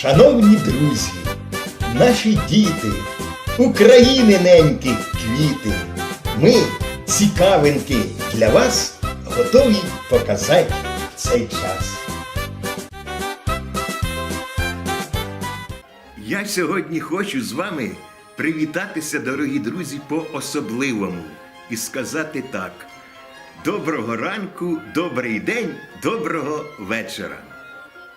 Шановні друзі, наші діти, України ненькі квіти, ми, цікавинки для вас, готові показати цей час. Я сьогодні хочу з вами привітатися, дорогі друзі, по-особливому і сказати так: доброго ранку, добрий день, доброго вечора.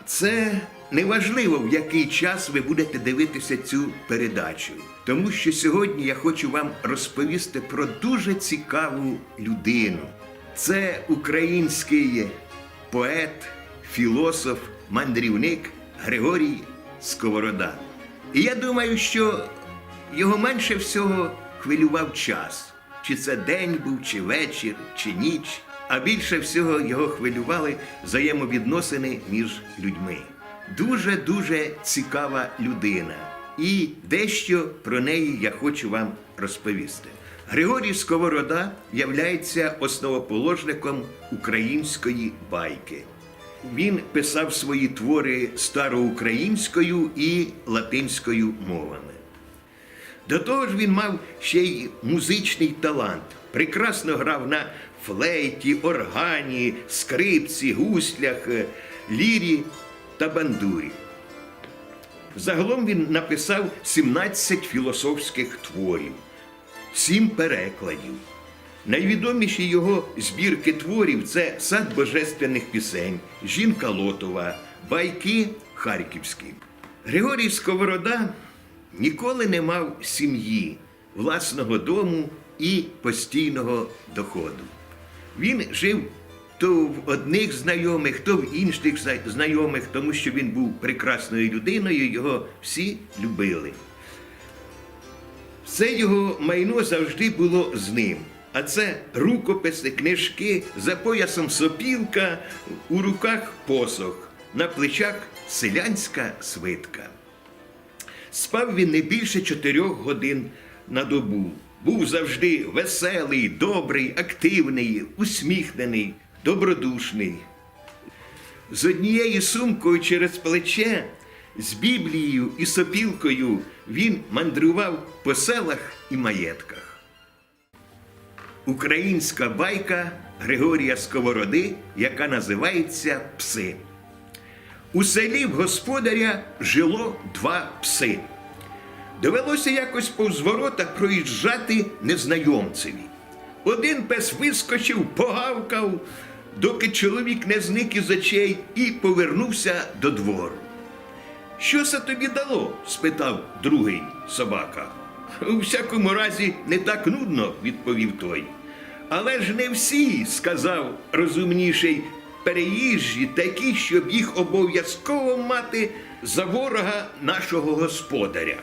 Це неважливо, в який час ви будете дивитися цю передачу, тому що сьогодні я хочу вам розповісти про дуже цікаву людину. Це український поет, філософ, мандрівник Григорій Сковорода. І я думаю, що його менше всього хвилював час. Чи це день був, чи вечір, чи ніч. А більше всього його хвилювали взаємовідносини між людьми. Дуже-дуже цікава людина. І дещо про неї я хочу вам розповісти. Григорій Сковорода являється основоположником української байки. Він писав свої твори староукраїнською і латинською мовами. До того ж, він мав ще й музичний талант. Прекрасно грав на флейті, органі, скрипці, гуслях, е, лірі та бандурі. Загалом він написав 17 філософських творів, 7 перекладів. Найвідоміші його збірки творів це сад божественних пісень, жінка Лотова, байки Харківські. Григорій Сковорода ніколи не мав сім'ї, власного дому і постійного доходу. Він жив то в одних знайомих, то в інших знайомих, тому що він був прекрасною людиною, його всі любили. Все його майно завжди було з ним. А це рукописи, книжки, за поясом сопілка, у руках посох, на плечах селянська свитка. Спав він не більше чотирьох годин на добу. Був завжди веселий, добрий, активний, усміхнений, добродушний. З однією сумкою через плече, з Біблією і сопілкою він мандрував по селах і маєтках. Українська байка Григорія Сковороди, яка називається Пси. У селі в господаря жило два пси. Довелося якось повз ворота проїжджати незнайомцеві. Один пес вискочив, погавкав, доки чоловік не зник із очей і повернувся до двору. Що це тобі дало? спитав другий собака. У всякому разі, не так нудно, відповів той. Але ж не всі, сказав розумніший, переїжджі такі, щоб їх обов'язково мати за ворога нашого господаря.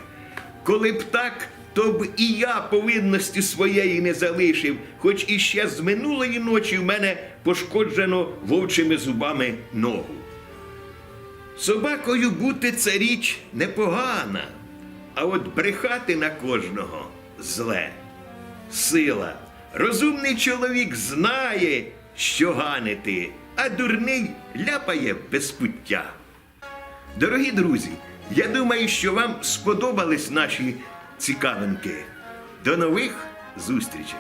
Коли б так, то б і я повинності своєї не залишив, хоч іще з минулої ночі в мене пошкоджено вовчими зубами ногу. Собакою бути це річ непогана, а от брехати на кожного зле. Сила. Розумний чоловік знає, що ганити, а дурний ляпає без пуття. Дорогі друзі, я думаю, що вам сподобались наші цікавинки. До нових зустрічей!